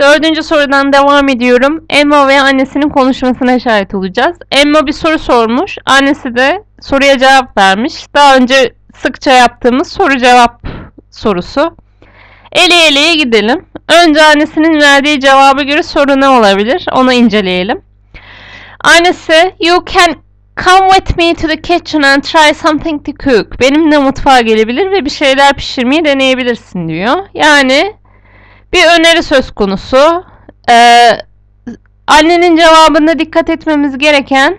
Dördüncü sorudan devam ediyorum. Emma ve annesinin konuşmasına şahit olacağız. Emma bir soru sormuş. Annesi de soruya cevap vermiş. Daha önce sıkça yaptığımız soru cevap sorusu. Eleye eleye gidelim. Önce annesinin verdiği cevaba göre soru ne olabilir? Onu inceleyelim. Annesi, you can come with me to the kitchen and try something to cook. Benimle mutfağa gelebilir ve bir şeyler pişirmeyi deneyebilirsin diyor. Yani bir öneri söz konusu. Ee, annenin cevabında dikkat etmemiz gereken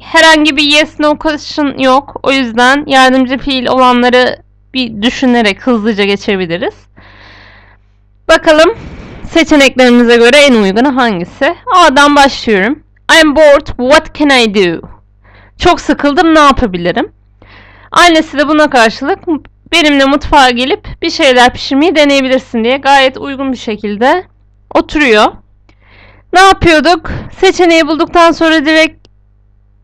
herhangi bir yes no question yok. O yüzden yardımcı fiil olanları bir düşünerek hızlıca geçebiliriz. Bakalım seçeneklerimize göre en uygunu hangisi? A'dan başlıyorum. I'm bored, what can I do? Çok sıkıldım, ne yapabilirim? Annesi de buna karşılık benimle mutfağa gelip bir şeyler pişirmeyi deneyebilirsin diye gayet uygun bir şekilde oturuyor. Ne yapıyorduk? Seçeneği bulduktan sonra direkt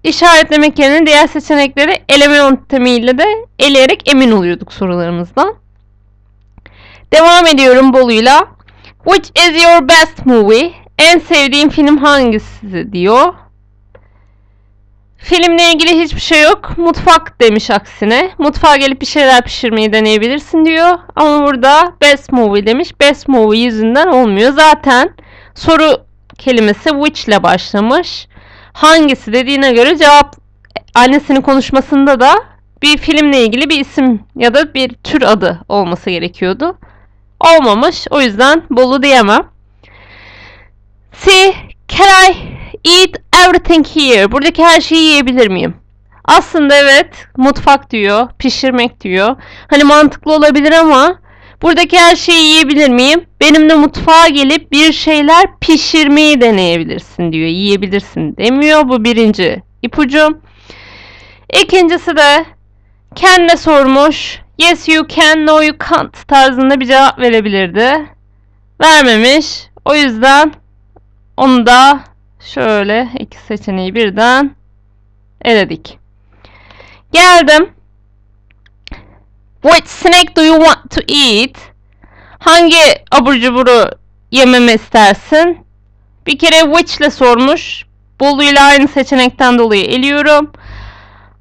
işaretlemek yerine diğer seçenekleri eleme yöntemiyle de eleyerek emin oluyorduk sorularımızdan. Devam ediyorum Bolu'yla. Which is your best movie? En sevdiğin film hangisi diyor. Filmle ilgili hiçbir şey yok. Mutfak demiş aksine. Mutfağa gelip bir şeyler pişirmeyi deneyebilirsin diyor. Ama burada best movie demiş. Best movie yüzünden olmuyor. Zaten soru kelimesi which ile başlamış. Hangisi dediğine göre cevap annesinin konuşmasında da bir filmle ilgili bir isim ya da bir tür adı olması gerekiyordu. Olmamış. O yüzden Bolu diyemem. See, can I eat everything here? Buradaki her şeyi yiyebilir miyim? Aslında evet, mutfak diyor, pişirmek diyor. Hani mantıklı olabilir ama buradaki her şeyi yiyebilir miyim? Benimle mutfağa gelip bir şeyler pişirmeyi deneyebilirsin diyor. Yiyebilirsin demiyor. Bu birinci ipucum. İkincisi de kendine sormuş. Yes you can, no you can't tarzında bir cevap verebilirdi. Vermemiş. O yüzden onu da şöyle iki seçeneği birden eledik. Geldim. Which snack do you want to eat? Hangi abur cuburu yememi istersin? Bir kere which ile sormuş. Bolu'yla aynı seçenekten dolayı eliyorum.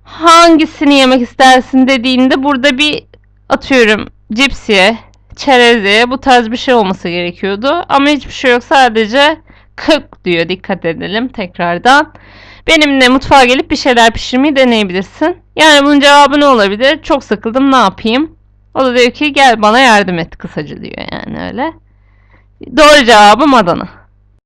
Hangisini yemek istersin dediğinde burada bir atıyorum cips ye, çerez ye bu tarz bir şey olması gerekiyordu. Ama hiçbir şey yok sadece 40 diyor dikkat edelim tekrardan. Benimle mutfağa gelip bir şeyler pişirmeyi deneyebilirsin. Yani bunun cevabı ne olabilir? Çok sıkıldım ne yapayım? O da diyor ki gel bana yardım et kısaca diyor yani öyle. Doğru cevabım Adana.